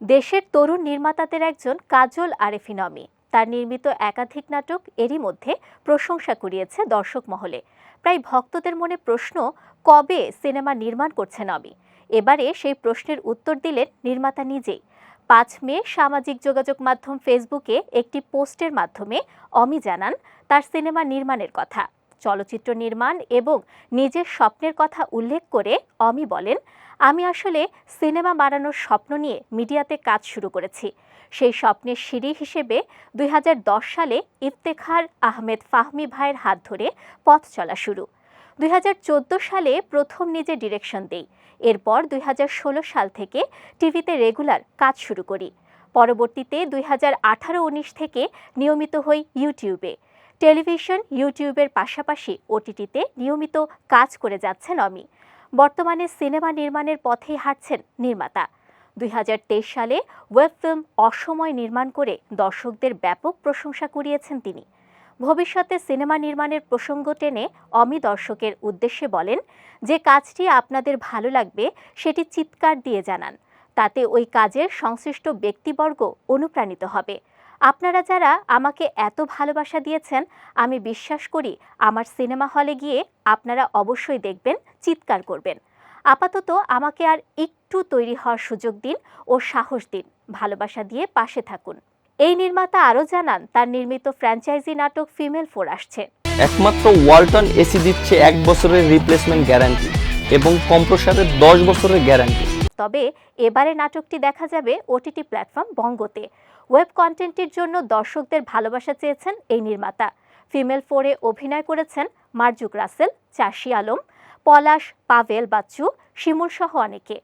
দেশের তরুণ নির্মাতাদের একজন কাজল আরেফিন অমি তার নির্মিত একাধিক নাটক এরই মধ্যে প্রশংসা কুড়িয়েছে দর্শক মহলে। প্রায় ভক্তদের মনে প্রশ্ন, কবে সিনেমা নির্মাণ করছেন অমি? এবারে সেই প্রশ্নের উত্তর দিলেন নির্মাতা নিজেই। পাঁচ মে সামাজিক যোগাযোগ মাধ্যম ফেসবুকে একটি পোস্টের মাধ্যমে অমি জানান, তার সিনেমা নির্মাণের কথা। চলচ্চিত্র নির্মাণ এবং নিজের স্বপ্নের কথা উল্লেখ করে অমি বলেন, আমি আসলে সিনেমা বানানোর স্বপ্ন নিয়ে মিডিয়াতে কাজ শুরু করেছি। সেই স্বপ্নের সিঁড়ি হিসেবে দুই হাজার দশ সালে ইফতেখার আহমেদ ফাহমি ভাইয়ের হাত ধরে পথ চলা শুরু। দুই হাজার চোদ্দ সালে প্রথম নিজে ডিরেকশন দেই। এরপর দুই হাজার ষোলো সাল থেকে টিভিতে রেগুলার কাজ শুরু করি। পরবর্তীতে দুই হাজার থেকে নিয়মিত হই ইউটিউবে। টেলিভিশন, ইউটিউবের পাশাপাশি ওটিটিতে নিয়মিত কাজ করে যাচ্ছেন অমি। বর্তমানে সিনেমা নির্মাণের পথেই হাঁটছেন নির্মাতা। দুই হাজার তেইশ সালে ওয়েব ফিল্ম অসময় নির্মাণ করে দর্শকদের ব্যাপক প্রশংসা কুড়িয়েছেন তিনি। ভবিষ্যতে সিনেমা নির্মাণের প্রসঙ্গ টেনে অমি দর্শকের উদ্দেশ্যে বলেন, যে কাজটি আপনাদের ভালো লাগবে, সেটি চিৎকার দিয়ে জানান। তাতে ওই কাজের সংশ্লিষ্ট ব্যক্তিবর্গ অনুপ্রাণিত হবে। আপনারা যারা আমাকে এত ভালোবাসা দিয়েছেন, আমি বিশ্বাস করি আমার সিনেমা হলে গিয়ে আপনারা অবশ্যই দেখবেন, চিৎকার করবেন। আপাতত আমাকে আর একটু তৈরি হওয়ার সুযোগ দিন ও সাহস দিন ভালোবাসা দিয়ে পাশে থাকুন। এই নির্মাতা আরও জানান, তার নির্মিত ফ্র্যাঞ্চাইজি নাটক ফিমেল ফোর আসছে। একমাত্র ওয়ালটন এসি দিচ্ছে এক বছরের রিপ্লেসমেন্ট গ্যারান্টি এবং কম্প্রসারের দশ বছরের গ্যারান্টি তবে এবারে নাটকটি দেখা যাবে ওটিটি প্ল্যাটফর্ম বঙ্গতে। ওয়েব কন্টেন্টের জন্য দর্শকদের ভালোবাসা চেয়েছেন এই নির্মাতা। ফিমেল ফোরে অভিনয় করেছেন মার্জুক রাসেল, চাষি আলম, পলাশ, পাভেল বাচ্চু, শিমুল সহ অনেকে।